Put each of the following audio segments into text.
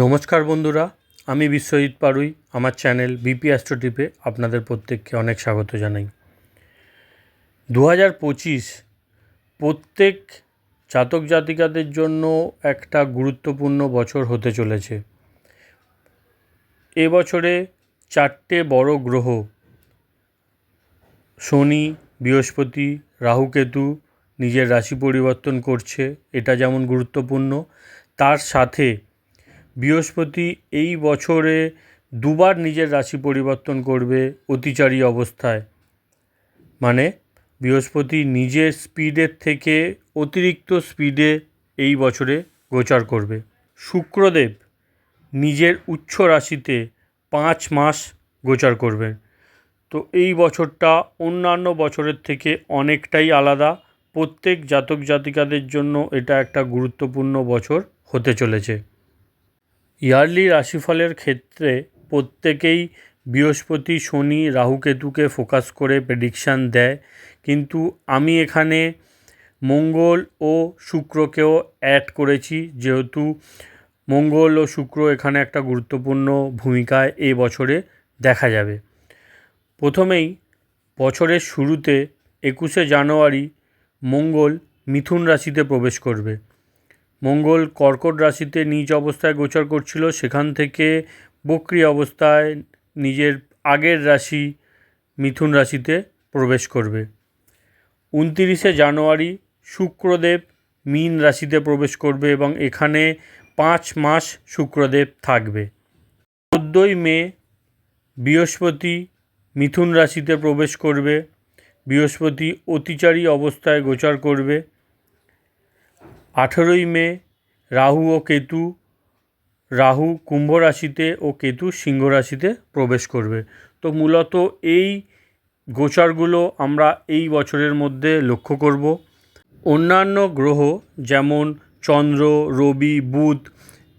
নমস্কার বন্ধুরা, আমি বিশ্বজিৎ পারুই, আমার চ্যানেল বিপি অ্যাস্ট্রোটিপে আপনাদের প্রত্যেককে অনেক স্বাগত জানাই। দু হাজার পঁচিশ প্রত্যেক জাতক জাতিকাদের জন্য একটা গুরুত্বপূর্ণ বছর হতে চলেছে। এ বছরে চারটে বড় গ্রহ, শনি, বৃহস্পতি রাহুকেতু নিজের রাশি পরিবর্তন করছে, এটা যেমন গুরুত্বপূর্ণ, তার সাথে বৃহস্পতি এই বছরে দুবার নিজের রাশি পরিবর্তন করবে অতিচারী অবস্থায়। মানে বৃহস্পতি নিজের স্পিডের থেকে অতিরিক্ত স্পিডে এই বছরে গোচার করবে। শুক্রদেব নিজের উচ্চ রাশিতে পাঁচ মাস গোচার করবেন তো এই বছরটা অন্যান্য বছরের থেকে অনেকটাই আলাদা। প্রত্যেক জাতক জাতিকাদের জন্য এটা একটা গুরুত্বপূর্ণ বছর হতে চলেছে। ইয়ারলি রাশিফলের ক্ষেত্রে প্রত্যেকেই বৃহস্পতি, শনি, রাহুকেতুকে ফোকাস করে প্রেডিকশান দেয়। কিন্তু আমি এখানে মঙ্গল ও শুক্রকেও অ্যাড করেছি, যেহেতু মঙ্গল ও শুক্র এখানে একটা গুরুত্বপূর্ণ ভূমিকায় এ বছরে দেখা যাবে। প্রথমেই বছরের শুরুতে একুশে জানুয়ারি মঙ্গল মিথুন রাশিতে প্রবেশ করবে। মঙ্গল কর্কট রাশিতে নিজ অবস্থায় গোচর করছিল, সেখান থেকে বক্রি অবস্থায় নিজের আগের রাশি মিথুন রাশিতে প্রবেশ করবে। উনতিরিশে জানুয়ারি শুক্রদেব মীন রাশিতে প্রবেশ করবে এবং এখানে পাঁচ মাস শুক্রদেব থাকবে। চোদ্দোই মে বৃহস্পতি মিথুন রাশিতে প্রবেশ করবে, বৃহস্পতি অতিচারী অবস্থায় গোচর করবে আঠেরোই মে, রাহু ও কেতু, রাহু কুম্ভ রাশিতে ও কেতু সিংহ রাশিতে প্রবেশ করবে। তো মূলত এই গোচারগুলো আমরা এই বছরের মধ্যে লক্ষ্য করব। অন্যান্য গ্রহ যেমন চন্দ্র, রবি, বুধ,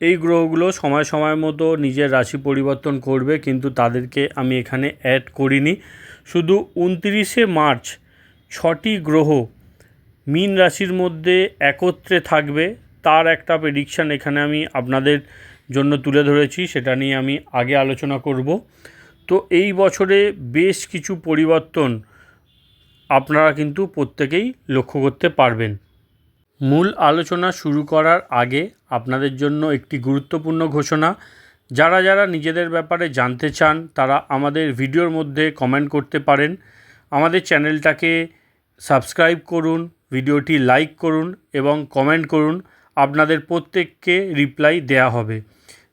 এই গ্রহগুলো সময় সময় মতো নিজের রাশি পরিবর্তন করবে, কিন্তু তাদেরকে আমি এখানে অ্যাড করিনি। শুধু উনতিরিশে মার্চ ছটি গ্রহ মীন রাশির মধ্যে একত্রে থাকবে, তার একটা প্রেডিকশান এখানে আমি আপনাদের জন্য তুলে ধরেছি, সেটা নিয়ে আমি আগে আলোচনা করব। তো এই বছরে বেশ কিছু পরিবর্তন আপনারা কিন্তু প্রত্যেকেই লক্ষ্য করতে পারবেন। মূল আলোচনা শুরু করার আগে আপনাদের জন্য একটি গুরুত্বপূর্ণ ঘোষণা। যারা যারা নিজেদের ব্যাপারে জানতে চান, তারা আমাদের ভিডিওর মধ্যে কমেন্ট করতে পারেন। আমাদের চ্যানেলটাকে সাবস্ক্রাইব করুন ভিডিওটি লাইক করুন এবং কমেন্ট করুন। আপনাদের প্রত্যেককে রিপ্লাই দেয়া হবে।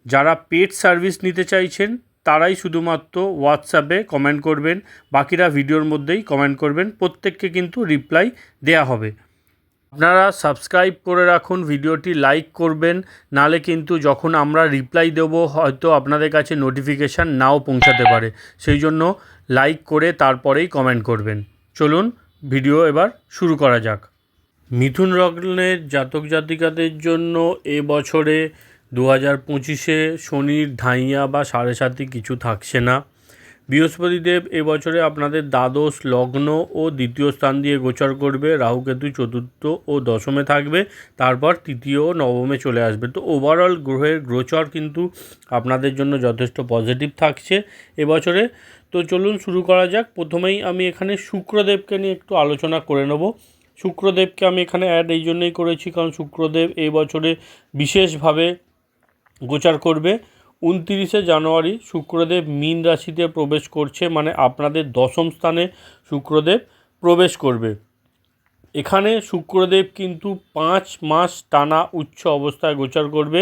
যারা পেড সার্ভিস নিতে চাইছেন, তারাই শুধুমাত্র হোয়াটসঅ্যাপে কমেন্ট করবেন। বাকিরা ভিডিওর মধ্যেই কমেন্ট করবেন। প্রত্যেককে কিন্তু রিপ্লাই দেয়া হবে। আপনারা সাবস্ক্রাইব করে রাখুন, ভিডিওটি লাইক করবেন। নালে কিন্তু যখন আমরা রিপ্লাই দেব, হয়তো আপনাদের কাছে নোটিফিকেশান নাও পৌঁছাতে পারে। সেই জন্য লাইক করে তারপরেই কমেন্ট করবেন। চলুন ভিডিও এবার শুরু করা যাক। মিথুন লগ্নের জাতক জাতিকাদের জন্য এ বছরে দু হাজার পঁচিশে শনির ধাইয়া বা সাড়ে সাতি কিছু থাকছে না। বৃহস্পতিদেব এবছরে আপনাদের দ্বাদশ লগ্ন ও দ্বিতীয় স্থান দিয়ে গোচর করবে। রাহুকেতু চতুর্থ ও দশমে থাকবে। তারপর তৃতীয় নবমে চলে আসবে। তো ওভারঅল গ্রহের গোচর কিন্তু আপনাদের জন্য যথেষ্ট পজিটিভ থাকছে এবছরে তো চলুন শুরু করা যাক। প্রথমেই আমি এখানে শুক্রদেবকে নিয়ে একটু আলোচনা করে নেব। শুক্রদেবকে আমি এখানে অ্যাড এই জন্যই করেছি, কারণ শুক্রদেব এই বছরে বিশেষভাবে গোচার করবে। উনতিরিশে জানুয়ারি শুক্রদেব মীন রাশিতে প্রবেশ করছে মানে আপনাদের দশম স্থানে শুক্রদেব প্রবেশ করবে। এখানে শুক্রদেব কিন্তু পাঁচ মাস টানা উচ্চ অবস্থায় গোচার করবে।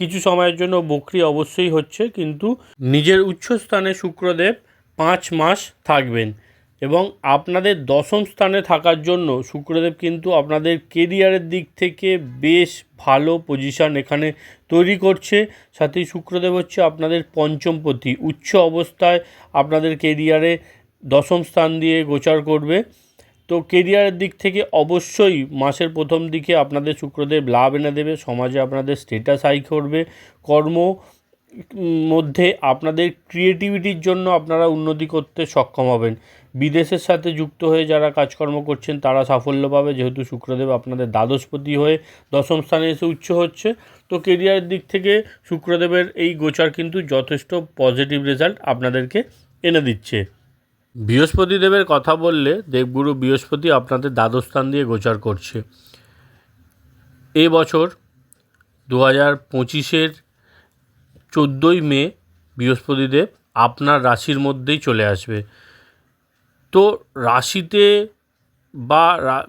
কিছু সময়ের জন্য বকরি অবশ্যই হচ্ছে, কিন্তু নিজের উচ্চ স্থানে শুক্রদেব পাঁচ মাস থাকবেন। এবং আপনাদের দশম স্থানে থাকার জন্য শুক্রদেব কিন্তু আপনাদের কেরিয়ারের দিক থেকে বেশ ভালো পজিশান এখানে তৈরি করছে। সাথে শুক্রদেব হচ্ছে আপনাদের পঞ্চমপতি। উচ্চ অবস্থায় আপনাদের কেরিয়ারে দশম স্থান দিয়ে গোচার করবে। তো কেরিয়ারের দিক থেকে অবশ্যই মাসের প্রথম দিকে আপনাদের শুক্রদেব লাভ এনে দেবে। সমাজে আপনাদের স্টেটাস হাই করবে। কর্ম মধ্যে আপনাদের ক্রিয়েটিভিটির জন্য আপনারা উন্নতি করতে সক্ষম হবেন। বিদেশের সাথে যুক্ত হয়ে যারা কাজকর্ম করছেন, তারা সাফল্য পাবে। যেহেতু শুক্রদেব আপনাদের দ্বাদশপতি হয়ে দশম স্থানে এসে উচ্চ হচ্ছে। তো কেরিয়ারের দিক থেকে শুক্রদেবের এই গোচার কিন্তু যথেষ্ট পজিটিভ রেজাল্ট আপনাদেরকে এনে দিচ্ছে। বৃহস্পতি দেবের কথা বললে দেবগুরু বৃহস্পতি আপনাদের দ্বাদশ স্থান দিয়ে গোচার করছে। এ বছর দু হাজার পঁচিশের চোদ্দোই মে, বৃহস্পতিদেব আপনার রাশির মধ্যেই চলে আসবে। তো রাশিতে বা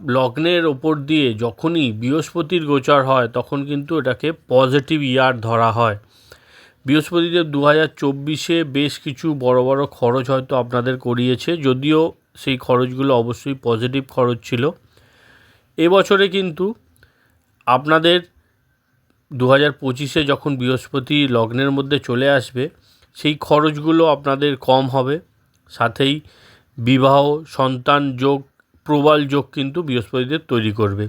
লগ্নের ওপর দিয়ে যখনই বৃহস্পতির গোচর হয়, তখন কিন্তু এটাকে পজিটিভ ইয়ার ধরা হয়। বৃহস্পতিদেব দু হাজার চব্বিশে বেশ কিছু বড় বড় খরচ হয়তো আপনাদের করিয়েছে, যদিও সেই খরচগুলো অবশ্যই পজিটিভ খরচ ছিল। এবছরে কিন্তু আপনাদের দু হাজার পঁচিশে যখন বৃহস্পতি লগ্নের মধ্যে চলে আসবে, সেই খরচগুলো আপনাদের কম হবে। সাথেই বিবাহ, সন্তান যোগ, প্রবাল যোগ কিন্তু বৃহস্পতিদেব তৈরি করবে।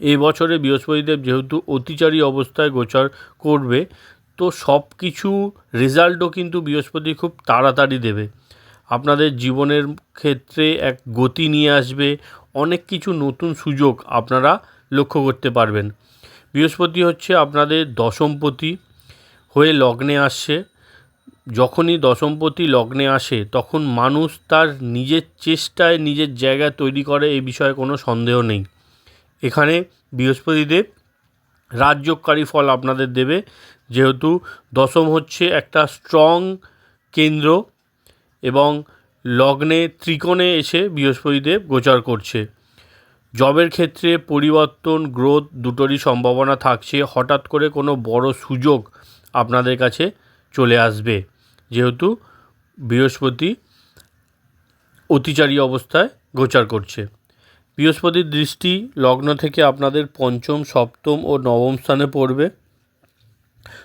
এই বছরে বৃহস্পতিদেব যেহেতু অতিচারী অবস্থায় গোচর করবে, তো সব কিছু রেজাল্টও কিন্তু বৃহস্পতি খুব তাড়াতাড়ি দেবে। আপনাদের জীবনের ক্ষেত্রে এক গতি নিয়ে আসবে, অনেক কিছু নতুন সুযোগ আপনারা লক্ষ্য করতে পারবেন। বৃহস্পতি হচ্ছে আপনাদের দশমপতি হয়ে লগ্নে আসছে। যখনই দশমপতি লগ্নে আসে, তখন মানুষ তার নিজের চেষ্টায়, নিজের জায়গা তৈরি করে, এই বিষয়ে কোনো সন্দেহ নেই। এখানে বৃহস্পতিদেব রাজযোগকারী ফল আপনাদের দেবে। যেহেতু দশম হচ্ছে একটা স্ট্রং কেন্দ্র এবং লগ্নে ত্রিকোণে এসে বৃহস্পতিদেব গোচর করছে। জবের ক্ষেত্রে পরিবর্তন গ্রোথ দুটোরই সম্ভাবনা থাকছে। হঠাৎ করে কোনো বড় সুযোগ আপনাদের কাছে চলে আসবে। যেহেতু বৃহস্পতি অতিচারী অবস্থায় গোচার করছে। বৃহস্পতির দৃষ্টি লগ্ন থেকে আপনাদের পঞ্চম, সপ্তম ও নবম স্থানে পড়বে।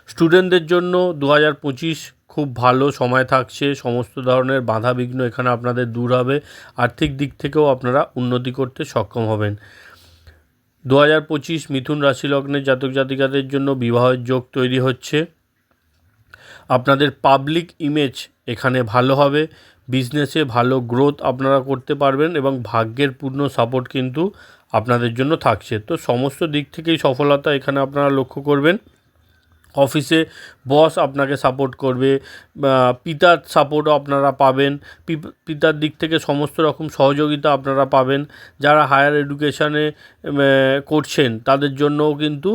স্টুডেন্টদের জন্য দু হাজার পঁচিশ খুব ভালো সময় থাকছে, সমস্ত ধরনের বাধা বিঘ্ন এখানে আপনাদের দূর হবে, আর্থিক দিক থেকেও আপনারা উন্নতি করতে সক্ষম হবেন। দু হাজার পঁচিশ মিথুন রাশি লগ্নের জাতক জাতিকাদের জন্য বিবাহের যোগ তৈরি হচ্ছে। আপনাদের পাবলিক ইমেজ এখানে ভালো হবে, বিজনেসে ভালো গ্রোথ আপনারা করতে পারবেন এবং ভাগ্যের পূর্ণ সাপোর্ট কিন্তু আপনাদের জন্য থাকছে। তো সমস্ত দিক থেকেই সফলতা এখানে আপনারা লক্ষ্য করবেন। অফিসে বস আপনাকে সাপোর্ট করবে পিতার সাপোর্টও আপনারা পাবেন পিতার দিক থেকে সমস্ত রকম সহযোগিতা আপনারা পাবেন, যারা হায়ার এডুকেশানে করছেন, তাদের জন্যও কিন্তু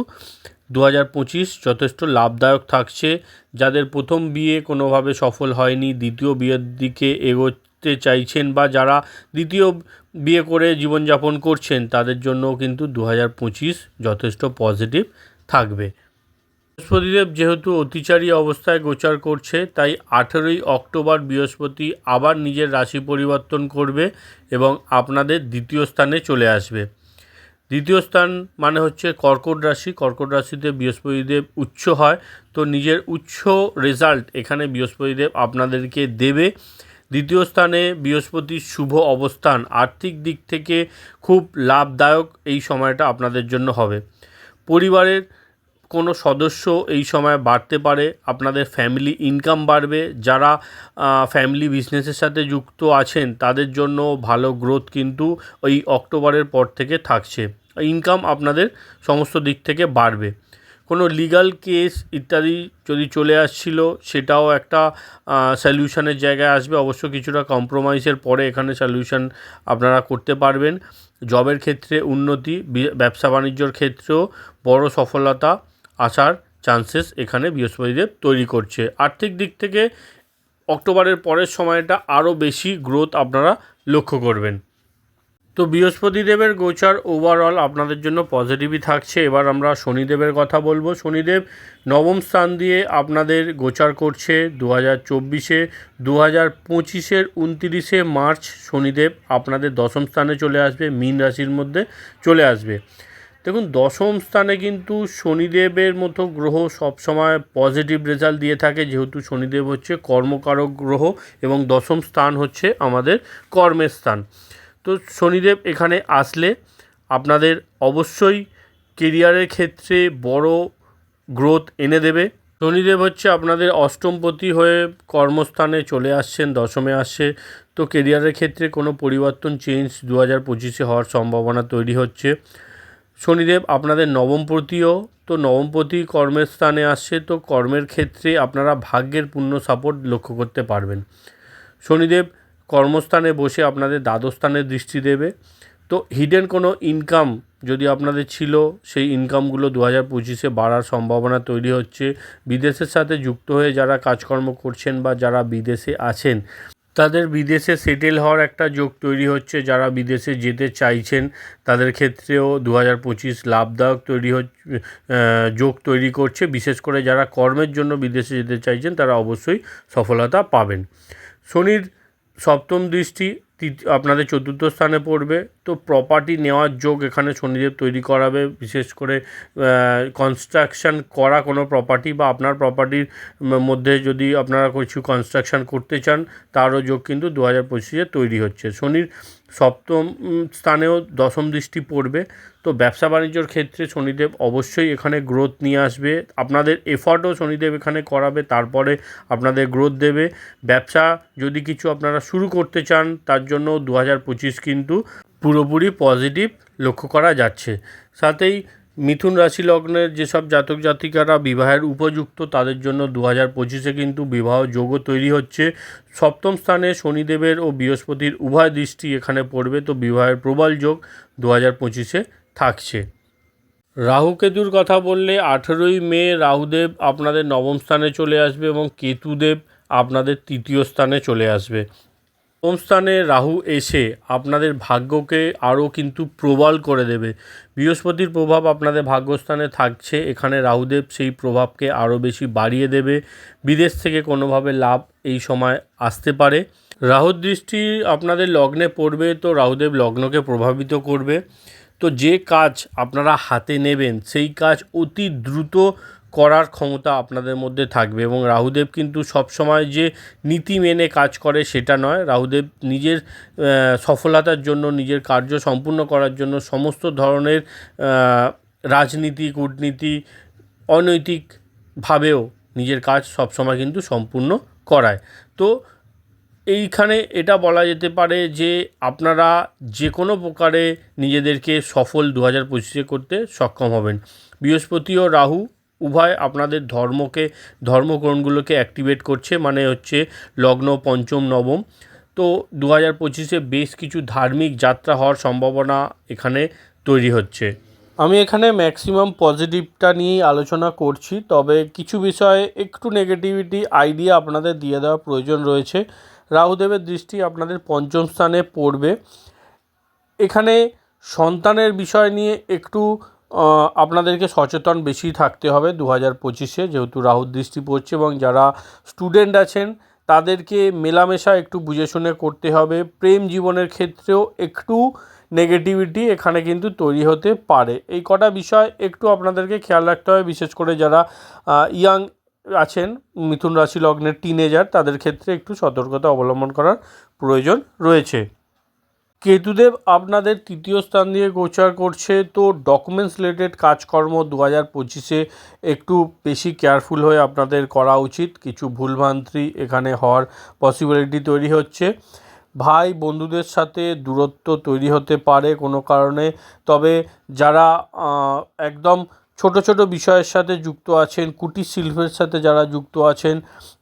দু হাজার পঁচিশ যথেষ্ট লাভদায়ক থাকছে। যাদের প্রথম বিয়ে কোনোভাবে সফল হয়নি, দ্বিতীয় বিয়ের দিকে এগোতে চাইছেন বা যারা দ্বিতীয় বিয়ে করে জীবনযাপন করছেন, তাদের জন্যও কিন্তু দু হাজার পঁচিশ যথেষ্ট পজিটিভ থাকবে। বৃহস্পতিদেব যেহেতু অতিচারী অবস্থায় গোচার করছে, তাই আঠেরোই অক্টোবর বৃহস্পতি আবার নিজের রাশি পরিবর্তন করবে এবং আপনাদের দ্বিতীয় স্থানে চলে আসবে। দ্বিতীয় স্থান মানে হচ্ছে কর্কট রাশি। কর্কট রাশিতে বৃহস্পতিদেব উচ্চ হয়, তো নিজের উচ্চ রেজাল্ট এখানে বৃহস্পতিদেব আপনাদেরকে দেবে। দ্বিতীয় স্থানে বৃহস্পতির শুভ অবস্থান, আর্থিক দিক থেকে খুব লাভদায়ক এই সময়টা আপনাদের জন্য হবে। পরিবারের কোনো সদস্য এই সময় বাড়তে পারে, আপনাদের ফ্যামিলি ইনকাম বাড়বে, যারা ফ্যামিলি বিজনেসের সাথে যুক্ত আছেন, তাদের জন্য ভালো গ্রোথ কিন্তু ওই অক্টোবরের পর থেকে থাকছে। ইনকাম আপনাদের সমস্ত দিক থেকে বাড়বে। কোনো লিগাল কেস ইত্যাদি যদি চলে আসছিল, সেটাও একটা সলিউশনের জায়গায় আসবে। অবশ্য কিছুটা কম্প্রোমাইজের পরে এখানে সলিউশন আপনারা করতে পারবেন। জবের ক্ষেত্রে উন্নতি, ব্যবসা বাণিজ্যর ক্ষেত্রেও বড় সফলতা আসার চান্সেস এখানে বৃহস্পতিদেব তৈরি করছে। আর্থিক দিক থেকে অক্টোবরের পরের সময়টা আরও বেশি গ্রোথ আপনারা লক্ষ্য করবেন। তো বৃহস্পতিদেবের গোচার ওভারঅল আপনাদের জন্য পজিটিভই থাকছে। এবার আমরা শনিদেবের কথা বলব। শনিদেব নবম স্থান দিয়ে আপনাদের গোচার করছে দু হাজার চব্বিশে। দু হাজার পঁচিশের উনতিরিশে মার্চ শনিদেব আপনাদের দশম স্থানে চলে আসবে, মীন রাশির মধ্যে চলে আসবে। দেখুন, দশম স্থানে কিন্তু শনিদেবের মতো গ্রহ সবসময় পজিটিভ রেজাল্ট দিয়ে থাকে, যেহেতু শনিদেব হচ্ছে কর্মকারক গ্রহ এবং দশম স্থান হচ্ছে আমাদের কর্মের স্থান। তো শনিদেব এখানে আসলে আপনাদের অবশ্যই কেরিয়ারের ক্ষেত্রে বড় গ্রোথ এনে দেবে। শনিদেব হচ্ছে আপনাদের অষ্টমপতি হয়ে কর্মস্থানে চলে আসছেন, দশমে আসছে। তো কেরিয়ারের ক্ষেত্রে কোনো পরিবর্তন চেঞ্জ দু হাজার পঁচিশে হওয়ার সম্ভাবনা তৈরি হচ্ছে। শনিদেব, আপনাদের নবমপতিও তো নবমপতি কর্মের স্থানে আসছে, তো কর্মের ক্ষেত্রে আপনারা ভাগ্যের পূর্ণ সাপোর্ট লক্ষ্য করতে পারবেন। শনিদেব কর্মস্থানে বসে আপনাদের দ্বাদস্থানে দৃষ্টি দেবে। তো হিডেন কোনো ইনকাম যদি আপনাদের ছিল, সেই ইনকামগুলো দু হাজার পঁচিশে বাড়ার সম্ভাবনা তৈরি হচ্ছে। বিদেশের সাথে যুক্ত হয়ে যারা কাজকর্ম করছেন বা যারা বিদেশে আছেন তাদের বিদেশে সেটেল হওয়ার একটা যোগ তৈরি হচ্ছে। যারা বিদেশে যেতে চাইছেন, তাদের ক্ষেত্রেও দু হাজার পঁচিশ লাভদায়ক তৈরি হচ্ছে যোগ তৈরি করছে। বিশেষ করে যারা কর্মের জন্য বিদেশে যেতে চাইছেন, তারা অবশ্যই সফলতা পাবেন। শনির সপ্তম দৃষ্টি আপনাদের চতুর্থ স্থানে পড়বে। তো প্রপার্টি নেওয়ার যোগ এখানে শনিদেব তৈরি করাবে। বিশেষ করে কনস্ট্রাকশন করা কোনো প্রপার্টি বা আপনার প্রপার্টির মধ্যে যদি আপনারা কিছু কনস্ট্রাকশন করতে চান, তারও যোগ কিন্তু দু হাজার পঁচিশে তৈরি হচ্ছে। শনির সপ্তম স্থানেও দশম দৃষ্টি পড়বে। তো ব্যবসা বাণিজ্যর ক্ষেত্রে শনিদেব অবশ্যই এখানে গ্রোথ নিয়ে আসবে। আপনাদের এফর্টও শনিদেব এখানে করাবে। তারপরে আপনাদের গ্রোথ দেবে। ব্যবসা যদি কিছু আপনারা শুরু করতে চান, তার জন্য দু হাজার পঁচিশ কিন্তু পুরোপুরি পজিটিভ লক্ষ্য করা যাচ্ছে। সাথেই মিথুন রাশি লগ্নের যেসব জাতক জাতিকারা বিবাহের উপযুক্ত, তাদের জন্য দু হাজার পঁচিশে কিন্তু বিবাহ যোগও তৈরি হচ্ছে। সপ্তম স্থানে শনিদেবের ও বৃহস্পতির উভয় দৃষ্টি এখানে পড়বে, তো বিবাহের প্রবল যোগ দু হাজার পঁচিশে থাকছে। রাহুকেতুর কথা বললে আঠেরোই মে রাহুদেব আপনাদের নবম স্থানে চলে আসবে এবং কেতুদেব আপনাদের তৃতীয় স্থানে চলে আসবে। নবম স্থানে রাহু এসে আপনাদের ভাগ্যকে আরও কিন্তু প্রবল করে দেবে। বৃহস্পতির প্রভাব আপনাদের ভাগ্যস্থানে থাকছে, এখানে রাহুদেব সেই প্রভাবকে আরও বেশি বাড়িয়ে দেবে। বিদেশ থেকে কোনোভাবে লাভ এই সময় আসতে পারে। রাহুর দৃষ্টি আপনাদের লগ্নে পড়বে, তো রাহুদেব লগ্নকে প্রভাবিত করবে। তো যে কাজ আপনারা হাতে নেবেন, সেই কাজ অতি দ্রুত করার ক্ষমতা আপনাদের মধ্যে থাকবে এবং রাহুদেব কিন্তু সবসময় যে নীতি মেনে কাজ করে সেটা নয়। রাহুদেব নিজের সফলতার জন্য, নিজের কার্য সম্পূর্ণ করার জন্য সমস্ত ধরনের রাজনীতি, কূটনীতি অনৈতিকভাবেও নিজের কাজ সবসময় কিন্তু সম্পূর্ণ করায়। তো এইখানে এটা বলা যেতে পারে যে আপনারা যে কোনো প্রকারে নিজেদেরকে সফল দু হাজার পঁচিশে করতে সক্ষম হবেন। বৃহস্পতি ও রাহু উভয় আপনাদের ধর্মকে ধর্মকরণগুলোকে অ্যাক্টিভেট করছে মানে হচ্ছে লগ্ন, পঞ্চম, নবম। তো দু হাজার পঁচিশে বেশ কিছু ধার্মিক যাত্রা হওয়ার সম্ভাবনা এখানে তৈরি হচ্ছে। আমি এখানে ম্যাক্সিমাম পজিটিভটা নিয়েই আলোচনা করছি, তবে কিছু বিষয়ে একটু নেগেটিভিটি আইডিয়া আপনাদের দিয়ে দেওয়া প্রয়োজন রয়েছে। রাহুদেবের দৃষ্টি আপনাদের পঞ্চম স্থানে পড়বে। এখানে সন্তানের বিষয় নিয়ে একটু আপনাদেরকে সচেতন বেশি থাকতে হবে দু হাজার পঁচিশে, যেহেতু রাহুর দৃষ্টি পড়ছে এবং যারা স্টুডেন্ট আছেন, তাদেরকে মেলামেশা একটু বুঝে শুনে করতে হবে। প্রেম জীবনের ক্ষেত্রেও একটু নেগেটিভিটি এখানে কিন্তু তৈরি হতে পারে। এই কটা বিষয় একটু আপনাদেরকে খেয়াল রাখতে হবে, বিশেষ করে যারা ইয়াং আছেন, মিথুন রাশি লগ্নের টিনেজার তাদের ক্ষেত্রে একটু সতর্কতা অবলম্বন করার প্রয়োজন রয়েছে। কেতুদেব আপনাদের তৃতীয় স্থান দিয়ে গোচার করছে। তো ডকুমেন্টস রিলেটেড কাজকর্ম দু হাজার পঁচিশে একটু বেশি কেয়ারফুল হয়ে আপনাদের করা উচিত। কিছু ভুলভ্রান্তি এখানে হওয়ার পসিবিলিটি তৈরি হচ্ছে। ভাই বন্ধুদের সাথে দূরত্ব তৈরি হতে পারে কোনো কারণে। তবে যারা একদম ছোট ছোট বিষয়ের সাথে যুক্ত আছেন, কুটির শিল্পের সাথে যারা যুক্ত আছেন,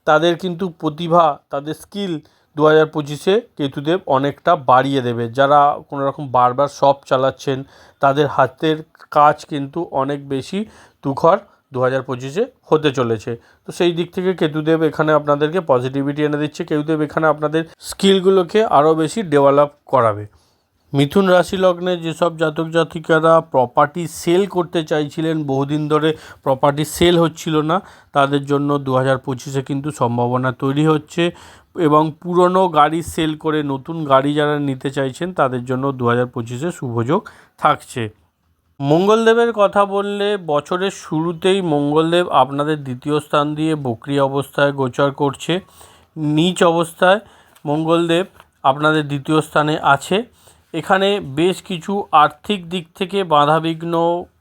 তাদের কিন্তু প্রতিভা, তাদের স্কিল দু হাজার পঁচিশে কেতুদেব অনেকটা বাড়িয়ে দেবে। যারা কোনো রকম বারবার সব চালাচ্ছেন, তাদের হাতের কাজ কিন্তু অনেক বেশি তুখর দু হাজার পঁচিশে হতে চলেছে। তো সেই দিক থেকে কেতুদেব এখানে আপনাদেরকে পজিটিভিটি এনে দিচ্ছে। কেতুদেব এখানে আপনাদের স্কিলগুলোকে আরও বেশি ডেভেলপ করাবে। মিথুন রাশি লগ্নে যেসব জাতক জাতিকারা প্রপার্টি সেল করতে চাইছিলেন, বহুদিন ধরে প্রপার্টি সেল হচ্ছিল না, তাদের জন্য দু হাজার পঁচিশে কিন্তু সম্ভাবনা তৈরি হচ্ছে এবং পুরনো গাড়ি সেল করে নতুন গাড়ি যারা নিতে চাইছেন, তাদের জন্য দু হাজার পঁচিশে শুভযোগ থাকছে। মঙ্গলদেবের কথা বললে বছরের শুরুতেই মঙ্গলদেব আপনাদের দ্বিতীয় স্থান দিয়ে বক্রি অবস্থায় গোচর করছে। নিচ অবস্থায় মঙ্গলদেব আপনাদের দ্বিতীয় স্থানে আছে। এখানে বেশ কিছু আর্থিক দিক থেকে বাধাবিঘ্ন,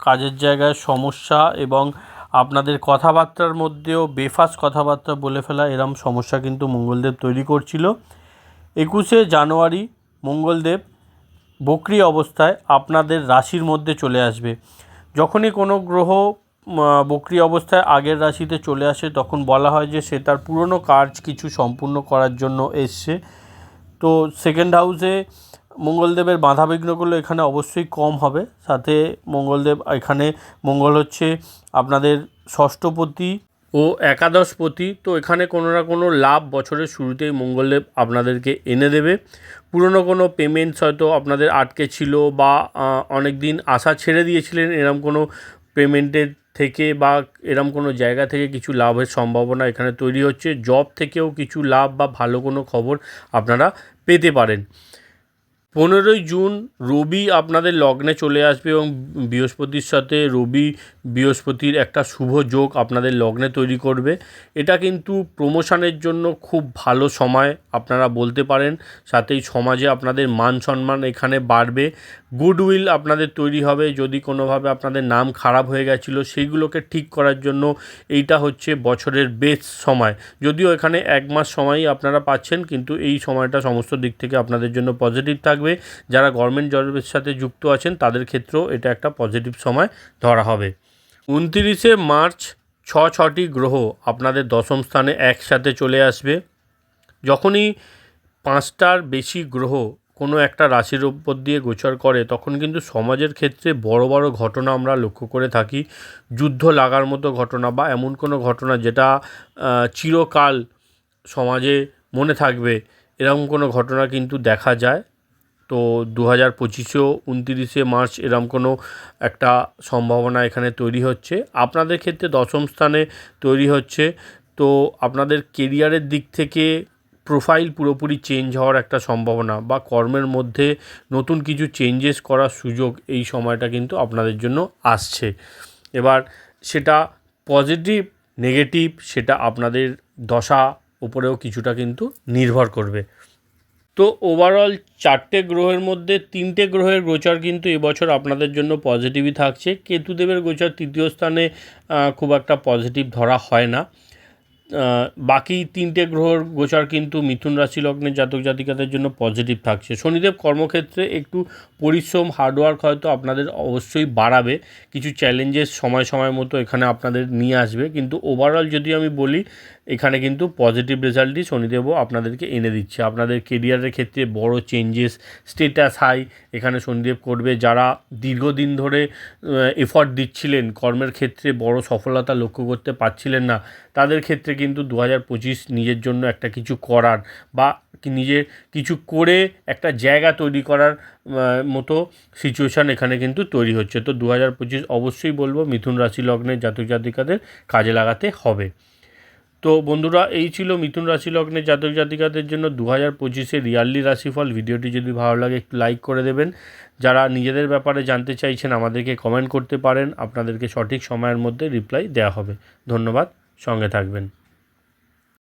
কাজের জায়গায় সমস্যা এবং আপনাদের কথাবার্তার মধ্যেও বেফাস কথাবার্তা বলে ফেলা এরম সমস্যা কিন্তু মঙ্গলদেব তৈরি করছিল। একুশে জানুয়ারি মঙ্গলদেব বক্রি অবস্থায় আপনাদের রাশির মধ্যে চলে আসবে। যখনই কোনো গ্রহ বক্রি অবস্থায় আগের রাশিতে চলে আসে, তখন বলা হয় যে সে তার পুরনো কাজ কিছু সম্পূর্ণ করার জন্য এসছে। তো সেকেন্ড হাউসে মঙ্গলদেবের বাধাবিঘ্নগুলো এখানে অবশ্যই কম হবে। সাথে মঙ্গলদেব, এখানে মঙ্গল হচ্ছে আপনাদের ষষ্ঠপতি ও একাদশপতি। তো এখানে কোনো না কোনো লাভ বছরের শুরুতেই মঙ্গলদেব আপনাদেরকে এনে দেবে। পুরনো কোনো পেমেন্টস হয়তো আপনাদের আটকে ছিল বা অনেক দিন আশা ছেড়ে দিয়েছিলেন এরম কোনো পেমেন্টের থেকে বা এরম কোনো জায়গা থেকে কিছু লাভের সম্ভাবনা এখানে তৈরি হচ্ছে। জব থেকেও কিছু লাভ বা ভালো কোনো খবর আপনারা পেতে পারেন। পনেরোই জুন রবি আপনাদের লগ্নে চলে আসবে এবং বৃহস্পতির সাথে রবি বৃহস্পতির একটা শুভ যোগ আপনাদের লগ্নে তৈরি করবে। এটা কিন্তু প্রমোশনের জন্য খুব ভালো সময় আপনারা বলতে পারেন। সাথেই সমাজে আপনাদের মান সম্মান এখানে বাড়বে। গুডউইল আপনাদের তৈরি হবে। যদি কোনোভাবে আপনাদের নাম খারাপ হয়ে গেছিল, সেইগুলোকে ঠিক করার জন্য এইটা হচ্ছে বছরের বেস্ট সময়। যদিও এখানে এক মাস সময়ই আপনারা পাচ্ছেন, কিন্তু এই সময়টা সমস্ত দিক থেকে আপনাদের জন্য পজিটিভ থাকবে। যারা গভর্নমেন্ট জবের সাথে যুক্ত আছেন, তাদের ক্ষেত্রেও এটা একটা পজিটিভ সময় ধরা হবে। উনতিরিশে মার্চ ছ ছটি গ্রহ আপনাদের দশম স্থানে একসাথে চলে আসবে। যখনই পাঁচটার বেশি গ্রহ কোনো একটা রাশির উপর দিয়ে গোচর করে, তখন কিন্তু সমাজের ক্ষেত্রে বড় বড় ঘটনা আমরা লক্ষ্য করে থাকি। যুদ্ধ লাগার মতো ঘটনা বা এমন কোনো ঘটনা যেটা চিরকাল সমাজে মনে থাকবে, এরকম কোনো ঘটনা কিন্তু দেখা যায়। তো দু হাজার পঁচিশেও উনতিরিশে মার্চ এরম কোনো একটা সম্ভাবনা এখানে তৈরি হচ্ছে। আপনাদের ক্ষেত্রে দশম স্থানে তৈরি হচ্ছে। তো আপনাদের কেরিয়ারের দিক থেকে প্রোফাইল পুরোপুরি চেঞ্জ হওয়ার একটা সম্ভাবনা বা কর্মের মধ্যে নতুন কিছু চেঞ্জেস করার সুযোগ এই সময়টা কিন্তু আপনাদের জন্য আসছে। এবার সেটা পজিটিভ, নেগেটিভ, সেটা আপনাদের দশা উপরেও কিছুটা কিন্তু নির্ভর করবে। তো ওভারঅল চারটে গ্রহের মধ্যে তিনটে গ্রহের গোচর কিন্তু এবছর আপনাদের জন্য পজিটিভই থাকছে। কেতুদেবের গোচর তৃতীয় স্থানে খুব একটা পজিটিভ ধরা হয় না। বাকি তিনটে গ্রহর গোচর কিন্তু মিথুন রাশি লগ্নের জাতক জাতিকাদের জন্য পজিটিভ থাকছে। শনিদেব কর্মক্ষেত্রে একটু পরিশ্রম হার্ডওয়ার্ক হয়তো আপনাদের অবশ্যই বাড়াবে। কিছু চ্যালেঞ্জেস সময় সময় মতো এখানে আপনাদের নিয়ে আসবে। কিন্তু ওভারঅল যদি আমি বলি, এখানে কিন্তু পজিটিভ রেজাল্টই শনিদেবও আপনাদেরকে এনে দিচ্ছে। আপনাদের কেরিয়ারের ক্ষেত্রে বড় চেঞ্জেস স্টেটাস হাই এখানে শনিদেব করবে, যারা দীর্ঘদিন ধরে এফর্ট দিচ্ছিলেন, কর্মের ক্ষেত্রে বড় সফলতা লক্ষ্য করতে পারছিলেন না, তাদের ক্ষেত্রে কিন্তু দু হাজার পঁচিশ নিজের জন্য একটা কিছু করার বা নিজের কিছু করে একটা জায়গা তৈরি করার মতো সিচুয়েশান এখানে কিন্তু তৈরি হচ্ছে। তো দু হাজার পঁচিশ অবশ্যই বলব, মিথুন রাশি লগ্নের জাতক জাতিকাদের কাজে লাগাতে হবে। তো বন্ধুরা, এই ছিল মিথুন রাশি লগ্নের জাতক জাতিকাদের জন্য দু হাজার পঁচিশের রিয়ালি রাশিফল। ভিডিওটি যদি ভালো লাগে, একটু লাইক করে দেবেন। যারা নিজেদের ব্যাপারে জানতে চাইছেন, আমাদেরকে কমেন্ট করতে পারেন। আপনাদেরকে সঠিক সময়ের মধ্যে রিপ্লাই দেওয়া হবে। ধন্যবাদ। সঙ্গে থাকবেন।